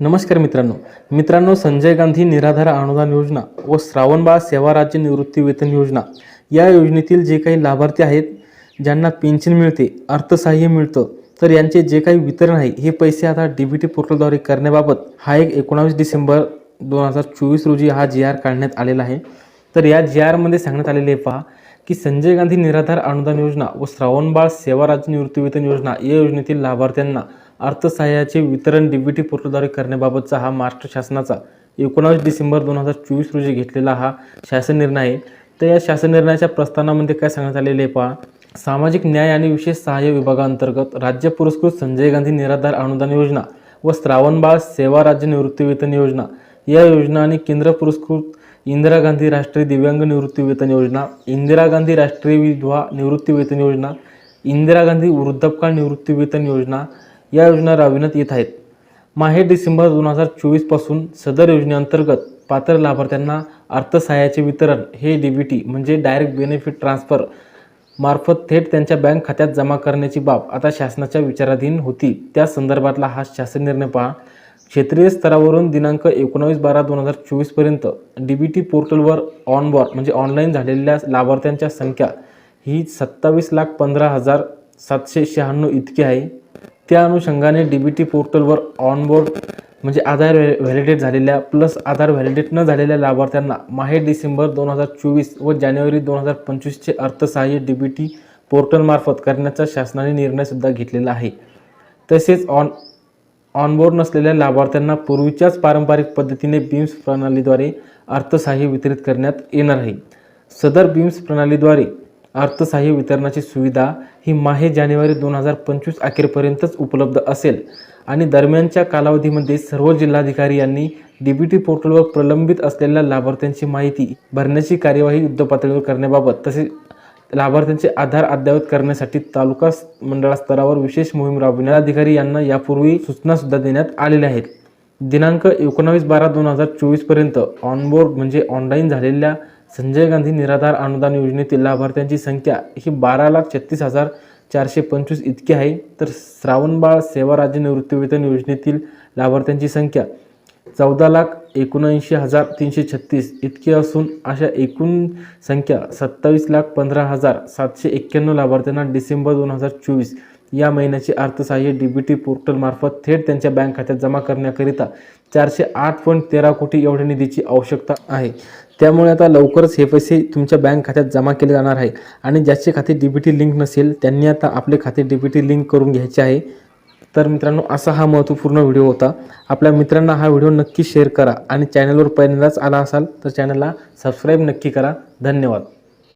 नमस्कार मित्रांनो. मित्रांनो संजय गांधी निराधार अनुदान योजना व श्रावणबाळ सेवा राज्य निवृत्ती वेतन योजना या योजनेतील जे काही लाभार्थी आहेत ज्यांना पेन्शन मिळते अर्थसहाय्य मिळतं तर यांचे जे काही वितरण आहे हे पैसे आता डी बी टी पोर्टलद्वारे करण्याबाबत हा एक एकोणावीस डिसेंबर दोन हजार चोवीस रोजी हा जी आर काढण्यात आलेला आहे. तर या जी आरमध्ये सांगण्यात आलेले आहे पहा की संजय गांधी निराधार अनुदान योजना व श्रावणबाळ सेवा राज्य निवृत्ती वेतन योजना या योजनेतील लाभार्थ्यांना अर्थसहाय्याचे वितरण डी टी पोर्टलद्वारे करण्याबाबतचा हा महाराष्ट्र शासनाचा एकोणावीस डिसेंबर दोन हजार चोवीस रोजी घेतलेला हा शासन निर्णय आहे. तर या शासन निर्णयाच्या प्रस्थानामध्ये काय सांगण्यात आलेले आहे पहा. सामाजिक न्याय आणि विशेष सहाय्य विभागांतर्गत राज्य पुरस्कृत संजय गांधी निराधार अनुदान योजना व श्रावणबाळ सेवा राज्य निवृत्ती वेतन योजना या योजना आणि केंद्र पुरस्कृत इंदिरा गांधी राष्ट्रीय दिव्यांग निवृत्ती वेतन योजना इंदिरा गांधी राष्ट्रीय विधवा निवृत्ती वेतन योजना इंदिरा गांधी वृद्धापकाळ निवृत्ती वेतन योजना या योजना राबविण्यात येत आहेत. माहे डिसेंबर दोन हजार चोवीसपासून सदर योजनेअंतर्गत पात्र लाभार्थ्यांना अर्थसहाय्याचे वितरण हे डी बी टी म्हणजे डायरेक्ट बेनिफिट ट्रान्सफर मार्फत थेट त्यांच्या बँक खात्यात जमा करण्याची बाब आता शासनाच्या विचाराधीन होती. त्या संदर्भातला हा शासन निर्णय पहा. क्षेत्रीय स्तरावरून दिनांक एकोणावीस बारा दोन हजार चोवीसपर्यंत डी बी टी पोर्टलवर ऑनबॉर म्हणजे ऑनलाईन झालेल्या लाभार्थ्यांच्या संख्या ही सत्तावीस लाख पंधरा हजार सातशे शहाण्णव इतकी आहे. त्या अनुषंगाने डी बी टी पोर्टलवर ऑनबोर्ड म्हणजे आधार व्हॅ व्हॅलिडेट झालेल्या प्लस आधार व्हॅलिडेट न झालेल्या लाभार्थ्यांना माहे डिसेंबर दोन हजार चोवीस व जानेवारी दोन हजार पंचवीसचे अर्थसहाय्य डी बी टी पोर्टलमार्फत करण्याचा शासनाने निर्णयसुद्धा घेतलेला आहे. तसेच ऑन ऑनबोर्ड नसलेल्या लाभार्थ्यांना पूर्वीच्याच पारंपरिक पद्धतीने बीम्स प्रणालीद्वारे अर्थसहाय्य वितरित करण्यात येणार आहे. सदर बीम्स प्रणालीद्वारे अर्थसहाय्य वितरणाची सुविधा ही माहे जानेवारी दोन हजार पंचवीस अखेरपर्यंतच उपलब्ध असेल. आणि दरम्यानच्या कालावधीमध्ये सर्व जिल्हाधिकारी यांनी डी पोर्टलवर प्रलंबित असलेल्या लाभार्थ्यांची माहिती भरण्याची कार्यवाही युद्धपातळीवर करण्याबाबत तसेच लाभार्थ्यांचे आधार अद्ययावत करण्यासाठी तालुका मंडळा स्तरावर विशेष मोहीम राबविण्यात अधिकारी यांना यापूर्वी सूचना सुद्धा देण्यात आलेल्या आहेत. दिनांक एकोणावीस बारा दोन हजार चोवीसपर्यंत ऑनबोर्ड म्हणजे ऑनलाईन झालेल्या संजय गांधी निराधार अनुदान योजनेतील लाभार्थ्यांची संख्या ही बारा लाख छत्तीस हजार चारशे पंचवीस इतकी आहे. तर श्रावणबाळ सेवा राज्य निवृत्तीवेतन योजनेतील लाभार्थ्यांची संख्या चौदा लाख एकोणऐंशी हजार तीनशे छत्तीस इतकी असून अशा एकूण संख्या सत्तावीस लाख पंधरा हजार सातशे एक्क्याण्णव लाभार्थ्यांना डिसेंबर दोन हजार चोवीस या महिन्याचे अर्थसहाय्य डी बी टी पोर्टलमार्फत थेट त्यांच्या बँक खात्यात जमा करण्याकरिता चारशे आठ पॉईंट तेरा कोटी एवढ्या निधीची आवश्यकता आहे. त्यामुळे आता लवकरच हे पैसे तुमच्या बँक खात्यात जमा केले जाणार आहे आणि ज्याचे खाते डी बी टी लिंक नसेल त्यांनी आता आपले खाते डी बी टी लिंक करून घ्यायचे आहे. तर मित्रांनो असा हा महत्त्वपूर्ण व्हिडिओ होता. आपल्या मित्रांना हा व्हिडिओ नक्की शेअर करा आणि चॅनलवर पहिल्यांदाच आला असाल तर चॅनलला सबस्क्राईब नक्की करा. धन्यवाद.